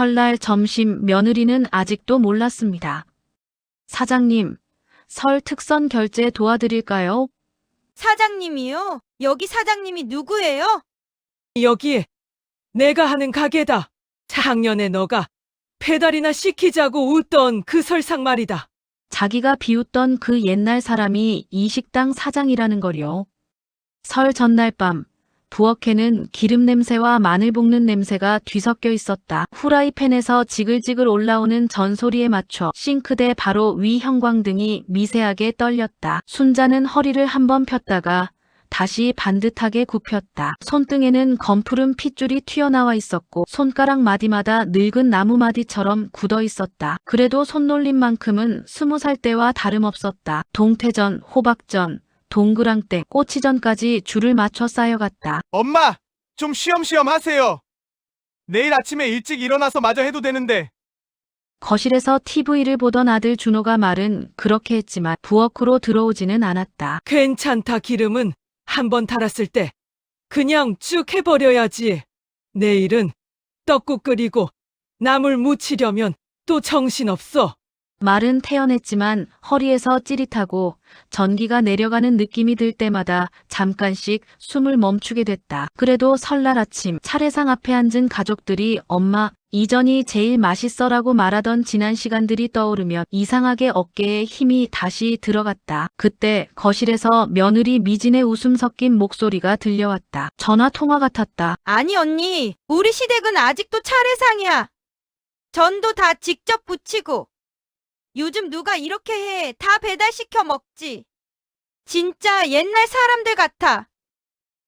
설날 점심 며느리는 아직도 몰랐습니다. 사장님, 설 특선 결제 도와드릴까요? 사장님이요? 여기 사장님이 누구예요? 여기 내가 하는 가게다. 작년에 너가 배달이나 시키자고 웃던 그 설상 말이다. 자기가 비웃던 그 옛날 사람이 이 식당 사장이라는 거요. 설 전날 밤, 부엌에는 기름 냄새와 마늘 볶는 냄새가 뒤섞여 있었다. 후라이팬에서 지글지글 올라오는 전소리에 맞춰 싱크대 바로 위 형광등이 미세하게 떨렸다. 순자는 허리를 한번 폈다가 다시 반듯하게 굽혔다. 손등에는 검푸른 핏줄이 튀어나와 있었고 손가락 마디마다 늙은 나무 마디처럼 굳어 있었다. 그래도 손놀림만큼은 스무 살 때와 다름없었다. 동태전, 호박전, 동그랑땡, 꼬치전까지 줄을 맞춰 쌓여갔다. 엄마, 좀 쉬엄쉬엄 하세요. 내일 아침에 일찍 일어나서 마저 해도 되는데. 거실에서 TV를 보던 아들 준호가 말은 그렇게 했지만 부엌으로 들어오지는 않았다. 괜찮다 기름은 한 번 달았을 때 그냥 쭉 해버려야지. 내일은 떡국 끓이고 나물 무치려면 또 정신없어. 말은 태연했지만 허리에서 찌릿하고 전기가 내려가는 느낌이 들 때마다 잠깐씩 숨을 멈추게 됐다. 그래도 설날 아침 차례상 앞에 앉은 가족들이 엄마 이전이 제일 맛있어라고 말하던 지난 시간들이 떠오르며 이상하게 어깨에 힘이 다시 들어갔다. 그때 거실에서 며느리 미진의 웃음 섞인 목소리가 들려왔다. 전화 통화 같았다. 아니 언니, 우리 시댁은 아직도 차례상이야. 전도 다 직접 부치고. 요즘 누가 이렇게 해? 다 배달시켜 먹지. 진짜 옛날 사람들 같아.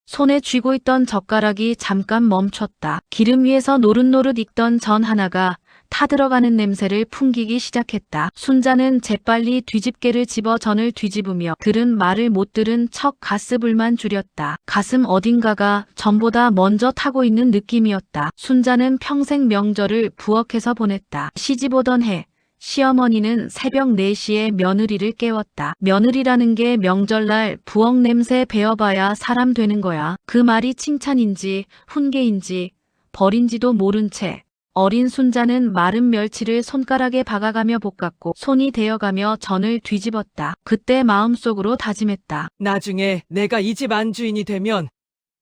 손에 쥐고 있던 젓가락이 잠깐 멈췄다. 기름 위에서 노릇노릇 익던 전 하나가 타들어가는 냄새를 풍기기 시작했다. 순자는 재빨리 뒤집개를 집어 전을 뒤집으며 들은 말을 못 들은 척 가스불만 줄였다. 가슴 어딘가가 전보다 먼저 타고 있는 느낌이었다. 순자는 평생 명절을 부엌에서 보냈다. 시집 오던 해 시어머니는 새벽 4시에 며느리를 깨웠다. 며느리라는 게 명절날 부엌 냄새 배워봐야 사람 되는 거야. 그 말이 칭찬인지 훈계인지 벌인지도 모른 채 어린 순자는 마른 멸치를 손가락에 박아가며 볶았고 손이 데어가며 전을 뒤집었다. 그때 마음속으로 다짐했다. 나중에 내가 이 집 안주인이 되면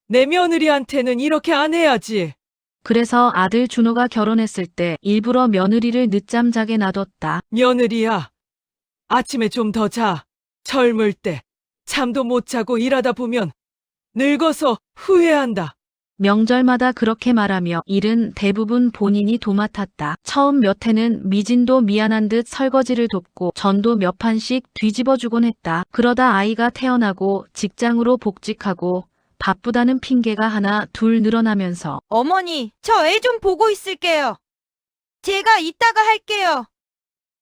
내 며느리한테는 이렇게 안 해야지. 그래서 아들 준호가 결혼했을 때 일부러 며느리를 늦잠 자게 놔뒀다. 며느리야. 아침에 좀 더 자. 젊을 때 잠도 못 자고 일하다 보면 늙어서 후회한다. 명절마다 그렇게 말하며 일은 대부분 본인이 도맡았다. 처음 몇 해는 미진도 미안한 듯 설거지를 돕고 전도 몇 판씩 뒤집어주곤 했다. 그러다 아이가 태어나고 직장으로 복직하고 바쁘다는 핑계가 하나 둘 늘어나면서 어머니, 저 애 좀 보고 있을게요. 제가 이따가 할게요.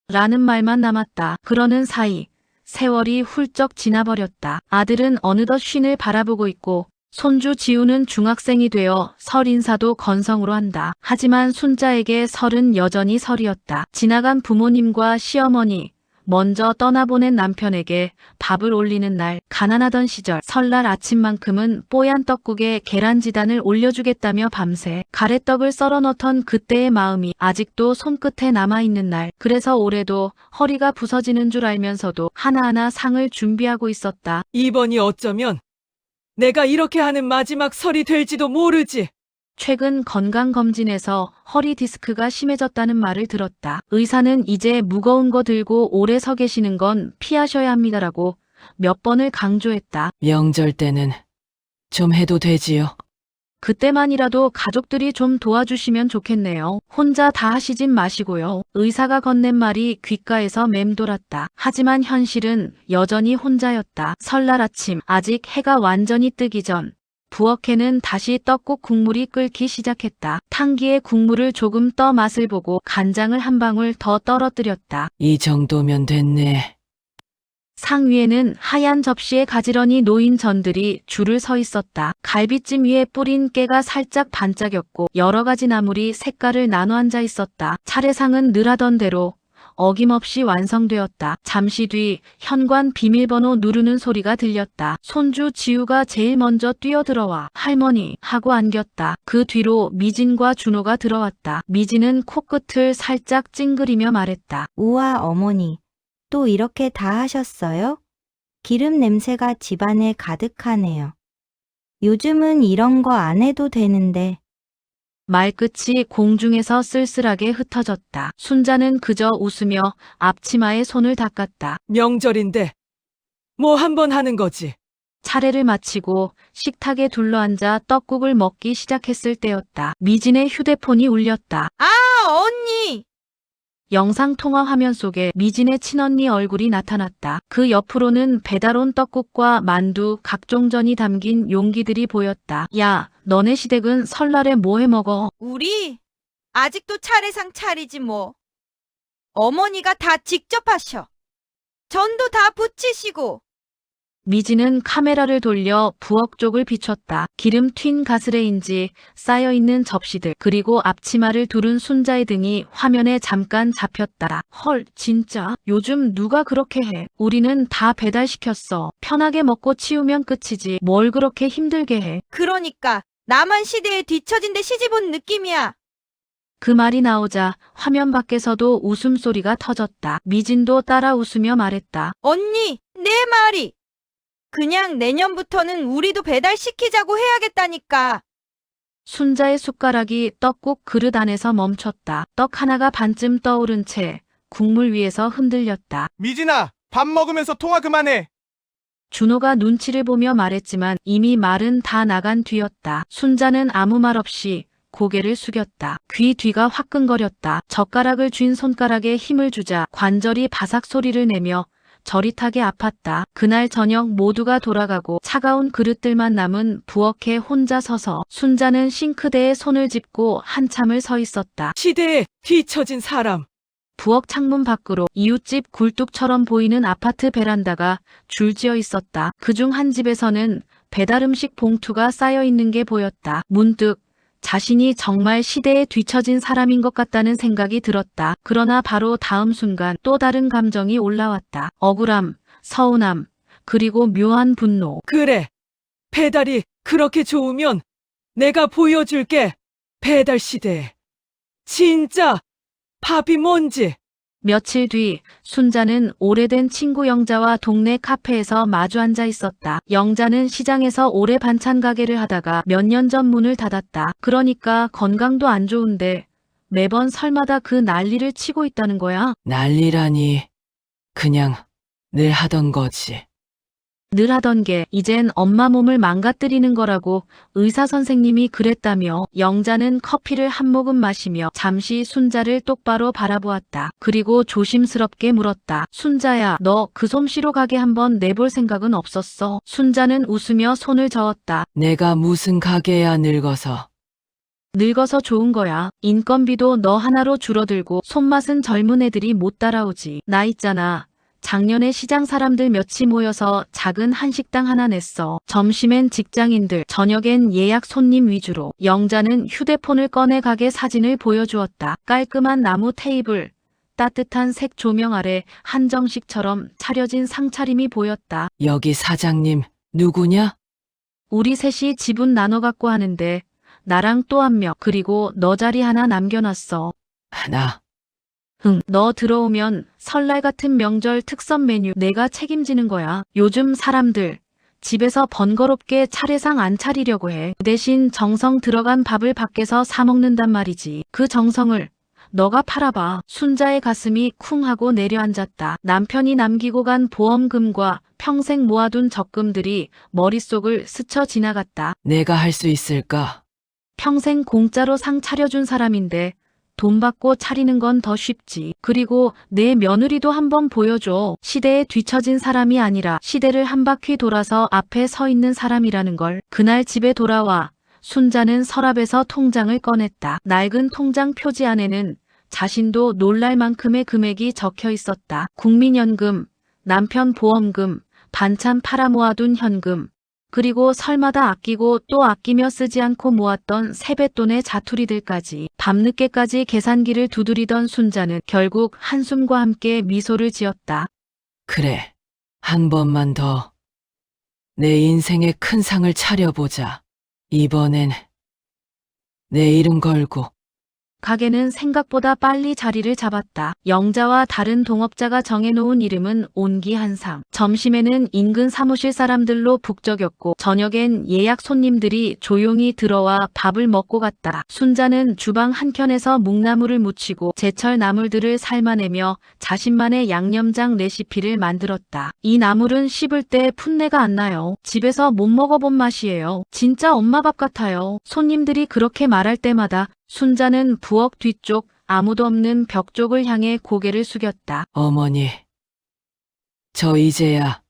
라는 말만 남았다. 그러는 사이 세월이 훌쩍 지나버렸다. 아들은 어느덧 쉰을 바라보고 있고 손주 지우는 중학생이 되어 설 인사도 건성으로 한다. 하지만 순자에게 설은 여전히 설이었다. 지나간 부모님과 시어머니, 먼저 떠나보낸 남편에게 밥을 올리는 날, 가난하던 시절, 설날 아침만큼은 뽀얀 떡국에 계란지단을 올려주겠다며 밤새 가래떡을 썰어 넣던 그때의 마음이 아직도 손끝에 남아있는 날, 그래서 올해도 허리가 부서지는 줄 알면서도 하나하나 상을 준비하고 있었다. 이번이 어쩌면 내가 이렇게 하는 마지막 설이 될지도 모르지. 최근 건강검진에서 허리 디스크가 심해졌다는 말을 들었다. 의사는 이제 무거운 거 들고 오래 서 계시는 건 피하셔야 합니다라고 몇 번을 강조했다. 명절 때는 좀 해도 되지요. 그때만이라도 가족들이 좀 도와주시면 좋겠네요. 혼자 다 하시진 마시고요. 의사가 건넨 말이 귓가에서 맴돌았다. 하지만 현실은 여전히 혼자였다. 설날 아침, 아직 해가 완전히 뜨기 전. 부엌에는 다시 떡국 국물이 끓기 시작했다. 탕기에 국물을 조금 떠 맛을 보고 간장을 한 방울 더 떨어뜨렸다. 이 정도면 됐네. 상 위에는 하얀 접시에 가지런히 놓인 전들이 줄을 서 있었다. 갈비찜 위에 뿌린 깨가 살짝 반짝였고 여러 가지 나물이 색깔을 나눠 앉아 있었다. 차례상은 늘 하던 대로 어김없이 완성되었다. 잠시 뒤 현관 비밀번호 누르는 소리가 들렸다. 손주 지우가 제일 먼저 뛰어들어와 할머니 하고 안겼다. 그 뒤로 미진과 준호가 들어왔다. 미진은 코끝을 살짝 찡그리며 말했다. 우와, 어머니. 또 이렇게 다 하셨어요? 기름 냄새가 집안에 가득하네요. 요즘은 이런 거 안 해도 되는데, 말끝이 공중에서 쓸쓸하게 흩어졌다. 순자는 그저 웃으며 앞치마에 손을 닦았다. 명절인데 뭐 한 번 하는 거지. 차례를 마치고 식탁에 둘러앉아 떡국을 먹기 시작했을 때였다. 미진의 휴대폰이 울렸다. 아, 언니! 영상통화 화면 속에 미진의 친언니 얼굴이 나타났다. 그 옆으로는 배달 온 떡국과 만두, 각종전이 담긴 용기들이 보였다. 야, 너네 시댁은 설날에 뭐 해 먹어? 우리 아직도 차례상 차리지 뭐. 어머니가 다 직접 하셔. 전도 다 부치시고. 미진은 카메라를 돌려 부엌 쪽을 비췄다. 기름 튄 가스레인지, 쌓여있는 접시들, 그리고 앞치마를 두른 순자의 등이 화면에 잠깐 잡혔다. 헐, 진짜? 요즘 누가 그렇게 해? 우리는 다 배달시켰어. 편하게 먹고 치우면 끝이지. 뭘 그렇게 힘들게 해? 그러니까 나만 시대에 뒤처진 데 시집 온 느낌이야. 그 말이 나오자 화면 밖에서도 웃음소리가 터졌다. 미진도 따라 웃으며 말했다. 언니, 내 말이. 그냥 내년부터는 우리도 배달시키자고 해야겠다니까. 순자의 숟가락이 떡국 그릇 안에서 멈췄다. 떡 하나가 반쯤 떠오른 채 국물 위에서 흔들렸다. 미진아, 밥 먹으면서 통화 그만해. 준호가 눈치를 보며 말했지만 이미 말은 다 나간 뒤였다. 순자는 아무 말 없이 고개를 숙였다. 귀 뒤가 화끈거렸다. 젓가락을 쥔 손가락에 힘을 주자 관절이 바삭 소리를 내며 저릿하게 아팠다. 그날 저녁 모두가 돌아가고 차가운 그릇들만 남은 부엌에 혼자 서서 순자는 싱크대에 손을 짚고 한참을 서 있었다. 시대에 뒤처진 사람. 부엌 창문 밖으로 이웃집 굴뚝처럼 보이는 아파트 베란다가 줄지어 있었다. 그중 한 집에서는 배달 음식 봉투가 쌓여 있는 게 보였다. 문득 자신이 정말 시대에 뒤처진 사람인 것 같다는 생각이 들었다. 그러나 바로 다음 순간 또 다른 감정이 올라왔다. 억울함, 서운함, 그리고 묘한 분노. 그래. 배달이 그렇게 좋으면 내가 보여줄게. 배달 시대에. 진짜 밥이 뭔지. 며칠 뒤 순자는 오래된 친구 영자와 동네 카페에서 마주 앉아 있었다. 영자는 시장에서 오래 반찬 가게를 하다가 몇 년 전 문을 닫았다. 그러니까 건강도 안 좋은데 매번 설마다 그 난리를 치고 있다는 거야. 난리라니. 그냥 늘 하던 거지. 늘 하던 게 이젠 엄마 몸을 망가뜨리는 거라고 의사 선생님이 그랬다며 영자는 커피를 한 모금 마시며 잠시 순자를 똑바로 바라보았다. 그리고 조심스럽게 물었다. 순자야, 너 그 솜씨로 가게 한번 내볼 생각은 없었어? 순자는 웃으며 손을 저었다. 내가 무슨 가게야 늙어서. 늙어서 좋은 거야. 인건비도 너 하나로 줄어들고 손맛은 젊은 애들이 못 따라오지. 나 있잖아. 작년에 시장 사람들 몇이 모여서 작은 한식당 하나 냈어. 점심엔 직장인들, 저녁엔 예약 손님 위주로. 영자는 휴대폰을 꺼내 가게 사진을 보여주었다. 깔끔한 나무 테이블, 따뜻한 색 조명 아래 한정식처럼 차려진 상차림이 보였다. 여기 사장님 누구냐? 우리 셋이 지분 나눠 갖고 하는데 나랑 또 한 명, 그리고 너 자리 하나 남겨놨어. 나. 응, 너 들어오면 설날 같은 명절 특선 메뉴 내가 책임지는 거야. 요즘 사람들 집에서 번거롭게 차례상 안 차리려고 해. 그 대신 정성 들어간 밥을 밖에서 사 먹는단 말이지. 그 정성을 너가 팔아봐. 순자의 가슴이 쿵 하고 내려앉았다. 남편이 남기고 간 보험금과 평생 모아둔 적금들이 머릿속을 스쳐 지나갔다. 내가 할 수 있을까? 평생 공짜로 상 차려준 사람인데 돈 받고 차리는 건 더 쉽지. 그리고 내 며느리도 한번 보여줘. 시대에 뒤처진 사람이 아니라 시대를 한 바퀴 돌아서 앞에 서 있는 사람이라는 걸. 그날 집에 돌아와 순자는 서랍에서 통장을 꺼냈다. 낡은 통장 표지 안에는 자신도 놀랄 만큼의 금액이 적혀 있었다. 국민연금, 남편 보험금, 반찬 팔아 모아둔 현금. 그리고 설마다 아끼고 또 아끼며 쓰지 않고 모았던 세뱃돈의 자투리들까지 밤늦게까지 계산기를 두드리던 순자는 결국 한숨과 함께 미소를 지었다. 그래. 한 번만 더. 내 인생에 큰 상을 차려보자. 이번엔 내 이름 걸고 가게는 생각보다 빨리 자리를 잡았다. 영자와 다른 동업자가 정해놓은 이름은 온기한상. 점심에는 인근 사무실 사람들로 북적였고 저녁엔 예약 손님들이 조용히 들어와 밥을 먹고 갔다. 순자는 주방 한켠에서 묵나물을 무치고 제철 나물들을 삶아내며 자신만의 양념장 레시피를 만들었다. 이 나물은 씹을 때 풋내가 안 나요. 집에서 못 먹어본 맛이에요. 진짜 엄마 밥 같아요. 손님들이 그렇게 말할 때마다 순자는 부엌 뒤쪽 아무도 없는 벽 쪽을 향해 고개를 숙였다. 어머니. 저 이제야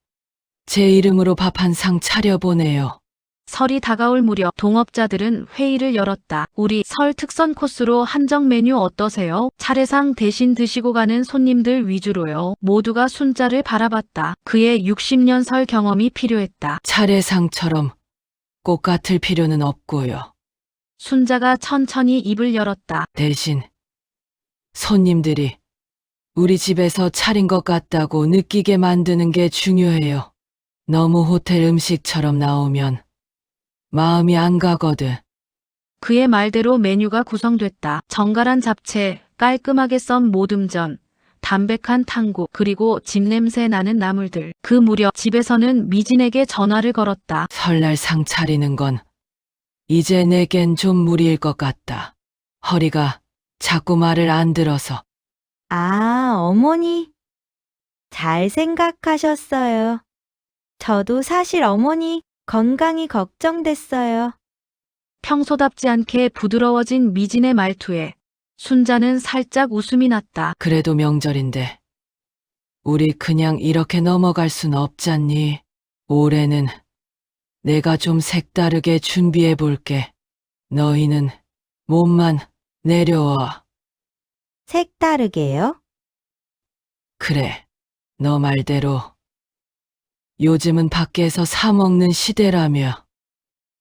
제 이름으로 밥 한 상 차려보네요. 설이 다가올 무렵 동업자들은 회의를 열었다. 우리 설 특선 코스로 한정 메뉴 어떠세요? 차례상 대신 드시고 가는 손님들 위주로요. 모두가 순자를 바라봤다. 그의 60년 설 경험이 필요했다. 차례상처럼 꼭 같을 필요는 없고요. 순자가 천천히 입을 열었다. 대신 손님들이 우리 집에서 차린 것 같다고 느끼게 만드는 게 중요해요. 너무 호텔 음식처럼 나오면 마음이 안 가거든. 그의 말대로 메뉴가 구성됐다. 정갈한 잡채, 깔끔하게 썬 모듬전, 담백한 탕국, 그리고 집 냄새 나는 나물들. 그 무렵 집에서는 미진에게 전화를 걸었다. 설날 상 차리는 건 이제 내겐 좀 무리일 것 같다. 허리가 자꾸 말을 안 들어서 아, 어머니. 잘 생각하셨어요. 저도 사실 어머니 건강이 걱정됐어요. 평소답지 않게 부드러워진 미진의 말투에 순자는 살짝 웃음이 났다. 그래도 명절인데 우리 그냥 이렇게 넘어갈 순 없잖니. 올해는 내가 좀 색다르게 준비해 볼게. 너희는 몸만 내려와. 색다르게요? 그래, 너 말대로. 요즘은 밖에서 사 먹는 시대라며.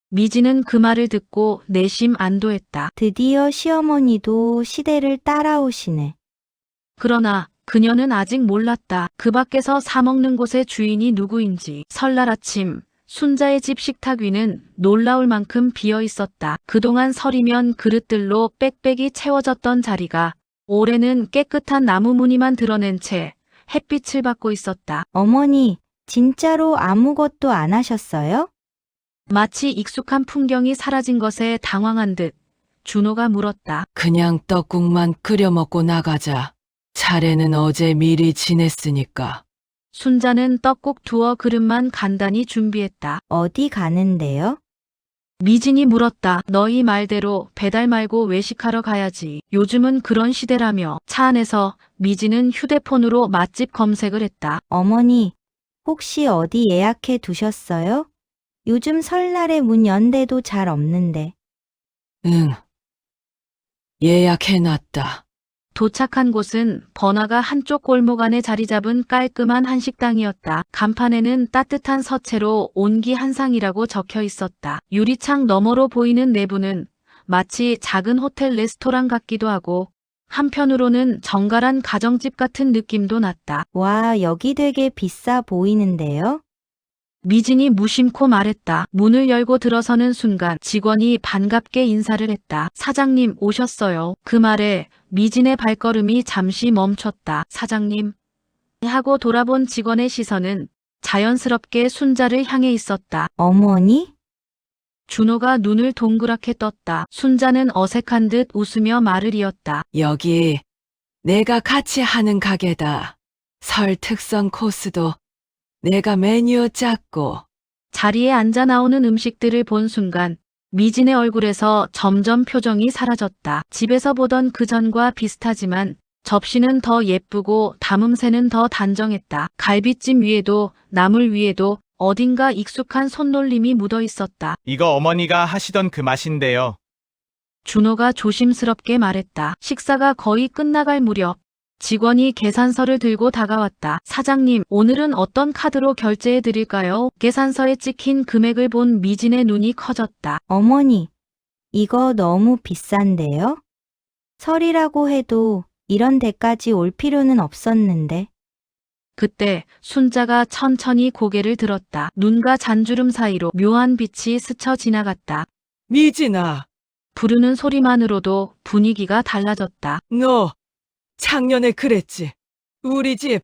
미진은 그 말을 듣고 내심 안도했다. 드디어 시어머니도 시대를 따라오시네. 그러나 그녀는 아직 몰랐다. 그 밖에서 사먹는 곳의 주인이 누구인지. 설날 아침 순자의 집 식탁 위는 놀라울 만큼 비어 있었다. 그동안 설이면 그릇들로 빽빽이 채워졌던 자리가 올해는 깨끗한 나무 무늬만 드러낸 채 햇빛을 받고 있었다. 어머니, 진짜로 아무것도 안 하셨어요? 마치 익숙한 풍경이 사라진 것에 당황한 듯 준호가 물었다. 그냥 떡국만 끓여 먹고 나가자. 차례는 어제 미리 지냈으니까. 순자는 떡국 두어 그릇만 간단히 준비했다. 어디 가는데요? 미진이 물었다. 너희 말대로 배달 말고 외식하러 가야지. 요즘은 그런 시대라며 차 안에서 미진은 휴대폰으로 맛집 검색을 했다. 어머니, 혹시 어디 예약해 두셨어요? 요즘 설날에 문 연대도 잘 없는데. 응. 예약해놨다. 도착한 곳은 번화가 한쪽 골목 안에 자리 잡은 깔끔한 한식당이었다. 간판에는 따뜻한 서체로 온기 한상이라고 적혀 있었다. 유리창 너머로 보이는 내부는 마치 작은 호텔 레스토랑 같기도 하고 한편으로는 정갈한 가정집 같은 느낌도 났다. 와, 여기 되게 비싸 보이는데요? 미진이 무심코 말했다. 문을 열고 들어서는 순간 직원이 반갑게 인사를 했다. 사장님 오셨어요. 그 말에 미진의 발걸음이 잠시 멈췄다. 사장님. 하고 돌아본 직원의 시선은 자연스럽게 순자를 향해 있었다. 어머니? 준호가 눈을 동그랗게 떴다. 순자는 어색한 듯 웃으며 말을 이었다. 여기 내가 같이 하는 가게다. 설 특선 코스도 내가 메뉴 짰고 자리에 앉아 나오는 음식들을 본 순간 미진의 얼굴에서 점점 표정이 사라졌다. 집에서 보던 그 전과 비슷하지만 접시는 더 예쁘고 담음새는 더 단정했다. 갈비찜 위에도 나물 위에도 어딘가 익숙한 손놀림이 묻어 있었다. 이거 어머니가 하시던 그 맛인데요. 준호가 조심스럽게 말했다. 식사가 거의 끝나갈 무렵 직원이 계산서를 들고 다가왔다. 사장님, 오늘은 어떤 카드로 결제해 드릴까요? 계산서에 찍힌 금액을 본 미진의 눈이 커졌다. 어머니, 이거 너무 비싼데요? 설이라고 해도 이런 데까지 올 필요는 없었는데. 그때 순자가 천천히 고개를 들었다. 눈과 잔주름 사이로 묘한 빛이 스쳐 지나갔다. 미진아, 부르는 소리만으로도 분위기가 달라졌다. 너 작년에 그랬지. 우리 집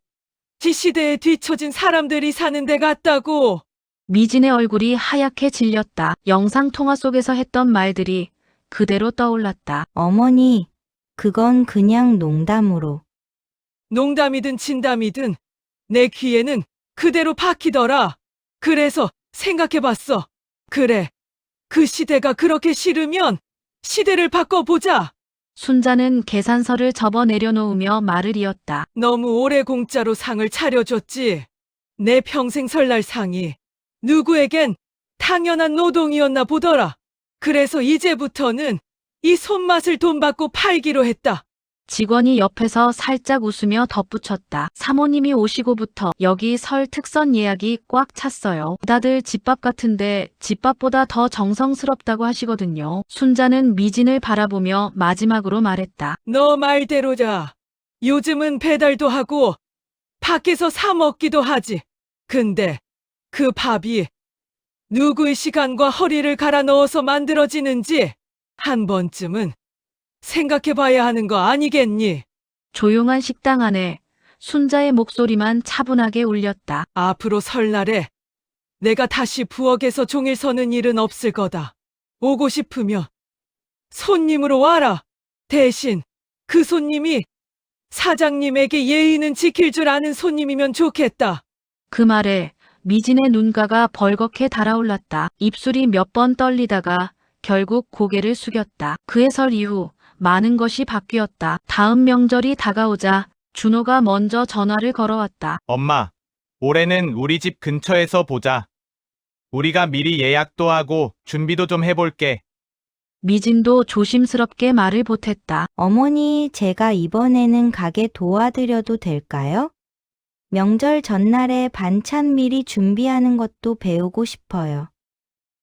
지시대에 뒤처진 사람들이 사는 데 같다고. 미진의 얼굴이 하얗게 질렸다. 영상통화 속에서 했던 말들이 그대로 떠올랐다. 어머니, 그건 그냥 농담으로. 농담이든 진담이든 내 귀에는 그대로 박히더라. 그래서 생각해봤어. 그래. 그 시대가 그렇게 싫으면 시대를 바꿔보자. 순자는 계산서를 접어 내려놓으며 말을 이었다. 너무 오래 공짜로 상을 차려줬지. 내 평생 설날 상이 누구에겐 당연한 노동이었나 보더라. 그래서 이제부터는 이 손맛을 돈 받고 팔기로 했다. 직원이 옆에서 살짝 웃으며 덧붙였다. 사모님이 오시고부터 여기 설 특선 예약이 꽉 찼어요. 다들 집밥 같은데 집밥보다 더 정성스럽다고 하시거든요. 순자는 미진을 바라보며 마지막으로 말했다. 너 말대로자. 요즘은 배달도 하고 밖에서 사 먹기도 하지. 근데 그 밥이 누구의 시간과 허리를 갈아 넣어서 만들어지는지 한 번쯤은 생각해 봐야 하는 거 아니겠니? 조용한 식당 안에 순자의 목소리만 차분하게 울렸다. 앞으로 설날에 내가 다시 부엌에서 종일 서는 일은 없을 거다. 오고 싶으면 손님으로 와라. 대신 그 손님이 사장님에게 예의는 지킬 줄 아는 손님이면 좋겠다. 그 말에 미진의 눈가가 벌겋게 달아올랐다. 입술이 몇 번 떨리다가 결국 고개를 숙였다. 그의 설 이후 많은 것이 바뀌었다. 다음 명절이 다가오자 준호가 먼저 전화를 걸어왔다. 엄마, 올해는 우리 집 근처에서 보자. 우리가 미리 예약도 하고 준비도 좀 해볼게. 미진도 조심스럽게 말을 보탰다. 어머니, 제가 이번에는 가게 도와드려도 될까요? 명절 전날에 반찬 미리 준비하는 것도 배우고 싶어요.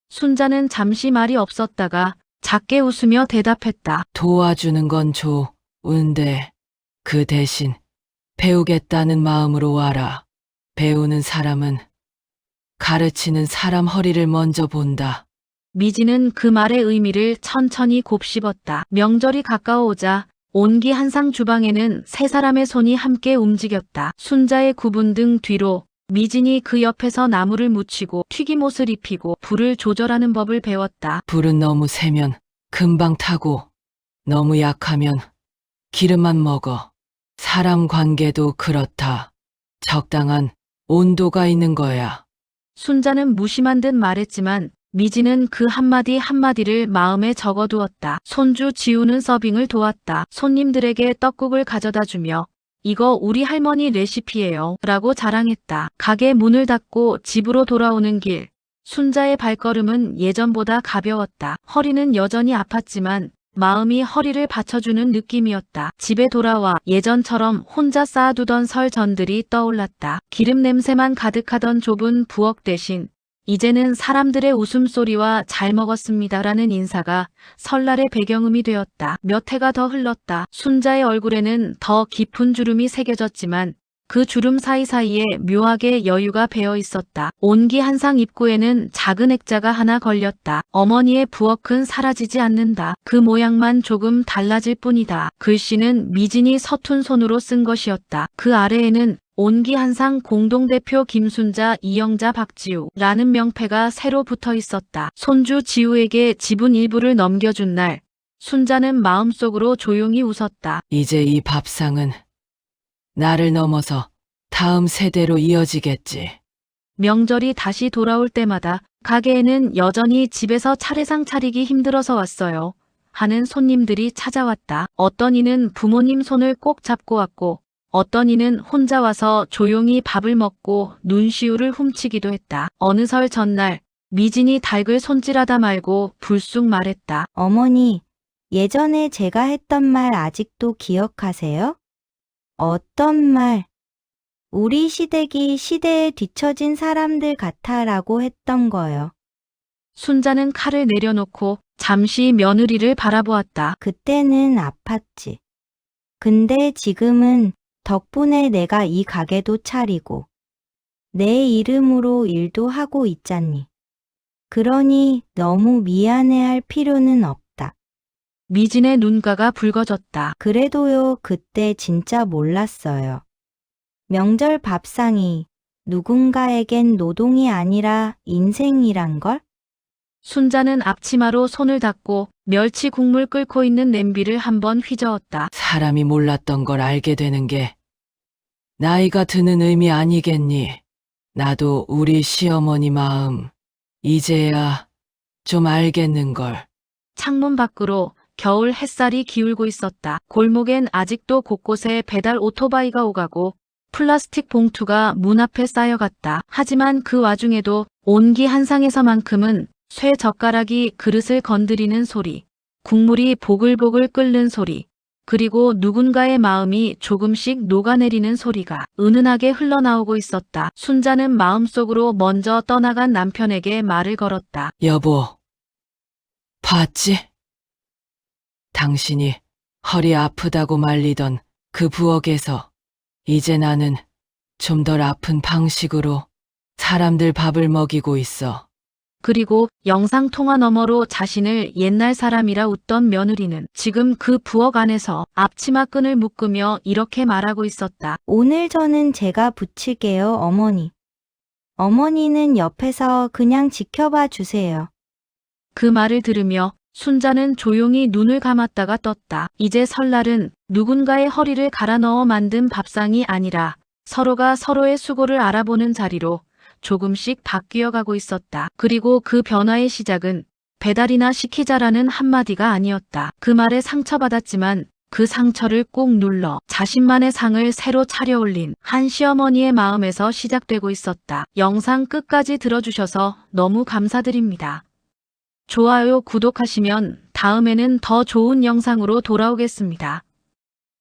순자는 잠시 말이 없었다가 작게 웃으며 대답했다. 도와주는 건 좋은데 그 대신 배우겠다는 마음으로 와라. 배우는 사람은 가르치는 사람 허리를 먼저 본다. 미진은 그 말의 의미를 천천히 곱씹었다. 명절이 가까워오자 온기 한상 주방에는 세 사람의 손이 함께 움직였다. 순자의 구분 등 뒤로 미진이 그 옆에서 나무를 묻히고 튀김옷을 입히고 불을 조절하는 법을 배웠다. 불은 너무 세면 금방 타고 너무 약하면 기름만 먹어. 사람 관계도 그렇다. 적당한 온도가 있는 거야. 순자는 무심한 듯 말했지만 미진은 그 한마디 한마디를 마음에 적어두었다. 손주 지우는 서빙을 도왔다. 손님들에게 떡국을 가져다 주며 이거 우리 할머니 레시피예요. 라고 자랑했다. 가게 문을 닫고 집으로 돌아오는 길. 순자의 발걸음은 예전보다 가벼웠다. 허리는 여전히 아팠지만 마음이 허리를 받쳐주는 느낌이었다. 집에 돌아와 예전처럼 혼자 쌓아두던 설전들이 떠올랐다. 기름 냄새만 가득하던 좁은 부엌 대신 이제는 사람들의 웃음소리와 잘 먹었습니다라는 인사가 설날의 배경음이 되었다. 몇 해가 더 흘렀다. 순자의 얼굴에는 더 깊은 주름이 새겨졌지만 그 주름 사이사이에 묘하게 여유가 배어 있었다. 온기 한상 입구에는 작은 액자가 하나 걸렸다. 어머니의 부엌은 사라지지 않는다. 그 모양만 조금 달라질 뿐이다. 글씨는 미진이 서툰 손으로 쓴 것이었다. 그 아래에는 온기 한상 공동대표 김순자, 이영자, 박지우 라는 명패가 새로 붙어 있었다. 손주 지우에게 지분 일부를 넘겨준 날, 순자는 마음속으로 조용히 웃었다. 이제 이 밥상은 나를 넘어서 다음 세대로 이어지겠지. 명절이 다시 돌아올 때마다 가게에는 여전히 집에서 차례상 차리기 힘들어서 왔어요. 하는 손님들이 찾아왔다. 어떤 이는 부모님 손을 꼭 잡고 왔고, 어떤 이는 혼자 와서 조용히 밥을 먹고 눈시울을 훔치기도 했다. 어느 설 전날, 미진이 닭을 손질하다 말고 불쑥 말했다. 어머니, 예전에 제가 했던 말 아직도 기억하세요? 어떤 말? 우리 시댁이 시대에 뒤처진 사람들 같아라고 했던 거요. 순자는 칼을 내려놓고 잠시 며느리를 바라보았다. 그때는 아팠지. 근데 지금은 덕분에 내가 이 가게도 차리고 내 이름으로 일도 하고 있잖니. 그러니 너무 미안해할 필요는 없다. 미진의 눈가가 붉어졌다. 그래도요, 그때 진짜 몰랐어요. 명절 밥상이 누군가에겐 노동이 아니라 인생이란 걸? 순자는 앞치마로 손을 닦고 멸치 국물 끓고 있는 냄비를 한번 휘저었다. 사람이 몰랐던 걸 알게 되는 게 나이가 드는 의미 아니겠니? 나도 우리 시어머니 마음 이제야 좀 알겠는걸. 창문 밖으로 겨울 햇살이 기울고 있었다. 골목엔 아직도 곳곳에 배달 오토바이가 오가고 플라스틱 봉투가 문 앞에 쌓여갔다. 하지만 그 와중에도 온기 한상에서만큼은 쇠 젓가락이 그릇을 건드리는 소리, 국물이 보글보글 끓는 소리, 그리고 누군가의 마음이 조금씩 녹아내리는 소리가 은은하게 흘러나오고 있었다. 순자는 마음속으로 먼저 떠나간 남편에게 말을 걸었다. 여보, 봤지? 당신이 허리 아프다고 말리던 그 부엌에서 이제 나는 좀 덜 아픈 방식으로 사람들 밥을 먹이고 있어. 그리고 영상통화 너머로 자신을 옛날 사람이라 웃던 며느리는 지금 그 부엌 안에서 앞치마 끈을 묶으며 이렇게 말하고 있었다. 오늘 저는 제가 붙일게요, 어머니. 어머니는 옆에서 그냥 지켜봐 주세요. 그 말을 들으며 순자는 조용히 눈을 감았다가 떴다. 이제 설날은 누군가의 허리를 갈아 넣어 만든 밥상이 아니라 서로가 서로의 수고를 알아보는 자리로 조금씩 바뀌어 가고 있었다. 그리고 그 변화의 시작은 배달이나 시키자라는 한마디가 아니었다. 그 말에 상처받았지만 그 상처를 꼭 눌러 자신만의 상을 새로 차려올린 한 시어머니의 마음에서 시작되고 있었다. 영상 끝까지 들어주셔서 너무 감사드립니다. 좋아요, 구독하시면 다음에는 더 좋은 영상으로 돌아오겠습니다.